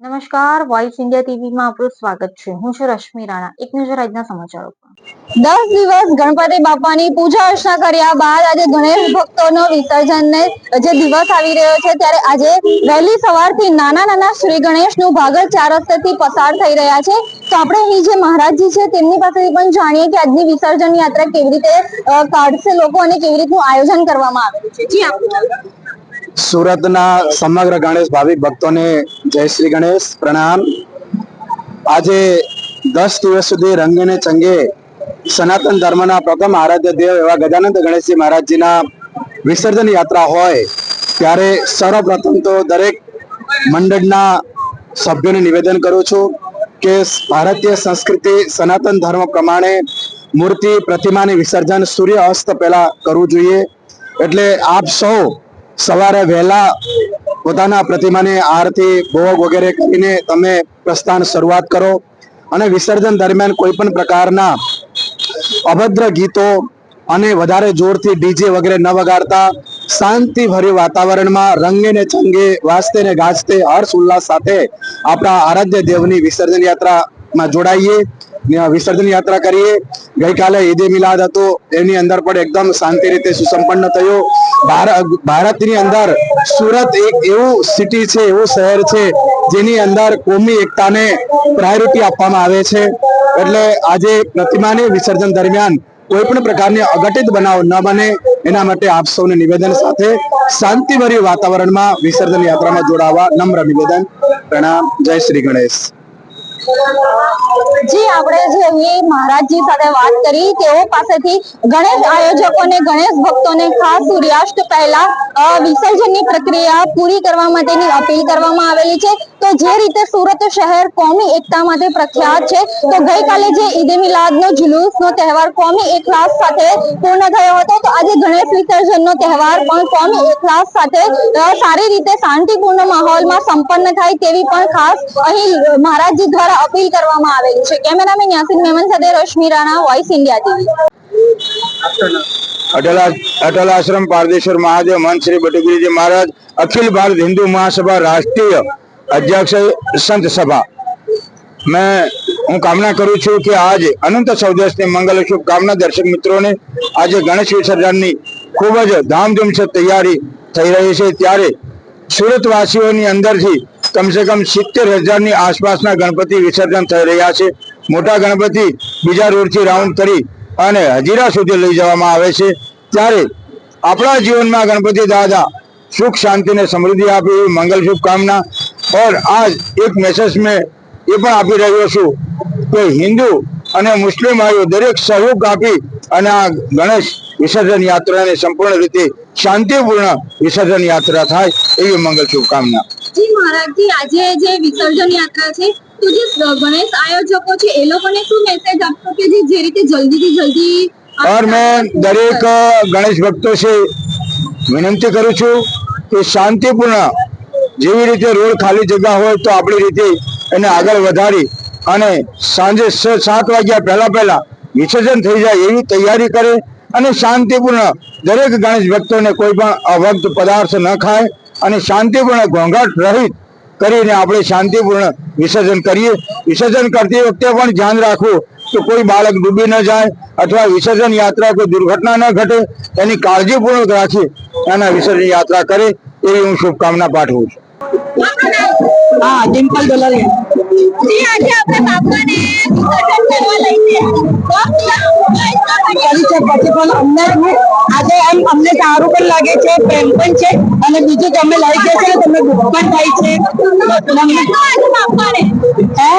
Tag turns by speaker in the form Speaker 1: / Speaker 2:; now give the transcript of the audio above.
Speaker 1: નમસ્કાર voice India ટીવીમાં આપનું સ્વાગત છે. હું છું રશ્મિ રાણા. એક નજર આજના સમાચારો પર.
Speaker 2: દસ દિવસ ગણપતિ બાપાની પૂજા અર્ચના કર્યા બાદ આજે ગણેશ ભક્તોનો વિસર્જનને જે દિવસ આવી રહ્યો છે, ત્યારે આજે વહેલી સવારથી નાના નાના શ્રી ગણેશનું ભાગળ ચાર રસ્તેથી પસાર થઈ રહ્યા છે. તો આપણે અહીં જે મહારાજજી છે, તેમની પાસેથી પણ જાણીએ કે આજની વિસર્જન યાત્રા કેવી રીતે કાઢશે લોકો અને કેવી રીતનું આયોજન કરવામાં આવેલું છે. જી
Speaker 3: સુરતના સમગ્ર ગણેશ ભાવિક ભક્તોને જય શ્રી ગણેશ પ્રણામ. આજે દસ દિવસ સુધી રંગને ચંગે સનાતન ધર્મના પ્રથમ આરાધ્ય દેવ એવા ગજાનંદ ગણેશજી મહારાજજીના વિસર્જન યાત્રા હોય ત્યારે સર્વપ્રથમ તો દરેક મંડળના સભ્યોને નિવેદન કરું છું કે ભારતીય સંસ્કૃતિ સનાતન ધર્મ પ્રમાણે મૂર્તિ, પ્રતિમાની વિસર્જન સૂર્ય અસ્ત પહેલા કરવું જોઈએ. એટલે આપ સૌ સવારે વહેલા પોતાના પ્રતિમાને આરતી, ભોગ વગેરે કરીને તમે પ્રસ્થાન શરૂઆત કરો. અને વિસર્જન દરમિયાન કોઈ પણ પ્રકારના અભદ્ર ગીતો અને વધારે જોરથી ડીજે વગેરે ન વગાડતા શાંતિભર્યું વાતાવરણમાં રંગે ને ચંગે વાજતે ને ગાજતે હર્ષ ઉલ્લાસ સાથે આપણા આરાધ્ય દેવની વિસર્જન યાત્રામાં જોડાઈએ. વિસર્જન યાત્રા કરીએ. ગઈકાલે ઈદે મિલાદ હતો. એની અંદર પણ એકદમ શાંતિ રીતે સુસંપન્ન થયો. ભારતની અંદર સુરત એક એવું સિટી છે, એવું શહેર છે, જેની અંદર કોમી એકતાને પ્રાયોરિટી આપવામાં આવે છે. એટલે આજે પ્રતિમાને વિસર્જન દરમિયાન કોઈ પણ પ્રકારની અઘટિત બનાવ ન બને. એના માટે આપ સૌને નિવેદન સાથે શાંતિભર્યું વાતાવરણમાં વિસર્જન યાત્રામાં જોડાવા નમ્ર નિવેદન. પ્રણામ. જય શ્રી ગણેશ.
Speaker 2: જી, આપણે જે અહીં મહારાજજી સાથે વાત કરી, તેઓ પાસેથી ગણેશ આયોજકોને ગણેશ ભક્તોને ખાસ સૂર્યાસ્ત પહેલા વિસર્જનની પ્રક્રિયા પૂરી કરવા માટેની અપીલ કરવામાં આવેલી છે. તો જે રીતે સુરત શહેર કોમી એકતા માટે પ્રખ્યાત છે, તો ગઈકાલે જે ઈદે મિલાદનો જુલુસનો તહેવાર કોમી એકલાસ સાથે પૂર્ણ થયો હતો, તો આજે ગણેશ વિસર્જનનો તહેવાર પણ કોમી એકલાસ સાથે સારી રીતે શાંતિપૂર્ણ માહોલમાં સંપન્ન થાય તેવી પણ ખાસ અહીં મહારાજજી દ્વારા અપીલ કરવામાં આવેલી છે. કેમેરામેન યાસીન મેમન સાથે Rashmi Rana voice India TV.
Speaker 4: Atal Atal Ashram, Pardeshwar Mahadev મંત Shri Batugiriji Maharaj, Akhil Bharat Hindu Mahasabha રાષ્ટ્રીય અધ્યક્ષ સંત સભા. મેં, હું કામના કરું છું કે આજ અનંત ચૌદશની મંગલ શુભકામના દર્શક મિત્રોને આજે ગણેશ વિસર્જનની ખૂબ જ ધામધૂમ છે તૈયારી થઈ રહી છે. ત્યારે સુરત વાસીઓની અંદરથી કમસે કમ સિત્તેર હજારની આસપાસના ગણપતિ વિસર્જન થઈ રહ્યા છે. મોટા ગણપતિ બીજા રોડથી રાઉન્ડ કરી અને હજીરા સુધી લઈ જવામાં આવે છે. ત્યારે આપણા જીવનમાં ગણપતિ દાદા સુખ શાંતિ ને સમૃદ્ધિ આપે એવી મંગલ શુભકામના. ઓર આજ એક મેસેજ મેં એ પણ આપી રહ્યો છું કે હિન્દુ અને મુસ્લિમ ભાઈઓ દરેક સહયોગ આપી અને આ ગણેશ વિસર્જન યાત્રાને સંપૂર્ણ રીતે શાંતિપૂર્ણ વિસર્જન યાત્રા થાય એવી મંગલ શુભકામના.
Speaker 2: જી મહારાજજી આજે જે વિસર્જન યાત્રા છે તો જે ગણેશ આયોજકો છે એ લોકોને શું મેસેજ આપશો કે જે જે રીતે જલ્દીથી જલ્દી
Speaker 4: और मैं દરેક ગણેશ ભક્તો છે વિનંતી કરું છું કે શાંતિપૂર્ણ જેવી રીતે રોડ ખાલી જગ્યા હોય તો આપણી રીતે એને આગળ વધારી અને સાંજે છ સાત વાગ્યા પહેલા પહેલા વિસર્જન થઈ જાય એવી તૈયારી કરે અને શાંતિપૂર્ણ દરેક ગણેશ ભક્તોને કોઈ પણ અવક્ત પદાર્થ ન ખાય અને શાંતિપૂર્ણ ઘોંઘાટ રહિત કરીને આપણે શાંતિપૂર્ણ વિસર્જન કરીએ. વિસર્જન કરતી વખતે પણ ધ્યાન રાખવું કે કોઈ બાળક ડૂબી ન જાય અથવા વિસર્જન યાત્રા કોઈ દુર્ઘટના ન ઘટે. એની કાળજીપૂર્વક રાખી એના વિસર્જન યાત્રા કરે એવી હું શુભકામના પાઠવું છું.
Speaker 2: હા ડિમ્પલ દોલરિયા આજે આપણે બાપાને વિસર્જન કરવા લઈ
Speaker 5: કરી છે. પછી પણ અમને આજે એમ અમને સારું પણ લાગે છે, પ્રેમ પણ છે. અને બીજું તમે લઈ જશો તમને દુઃખ પણ થાય છે. હે?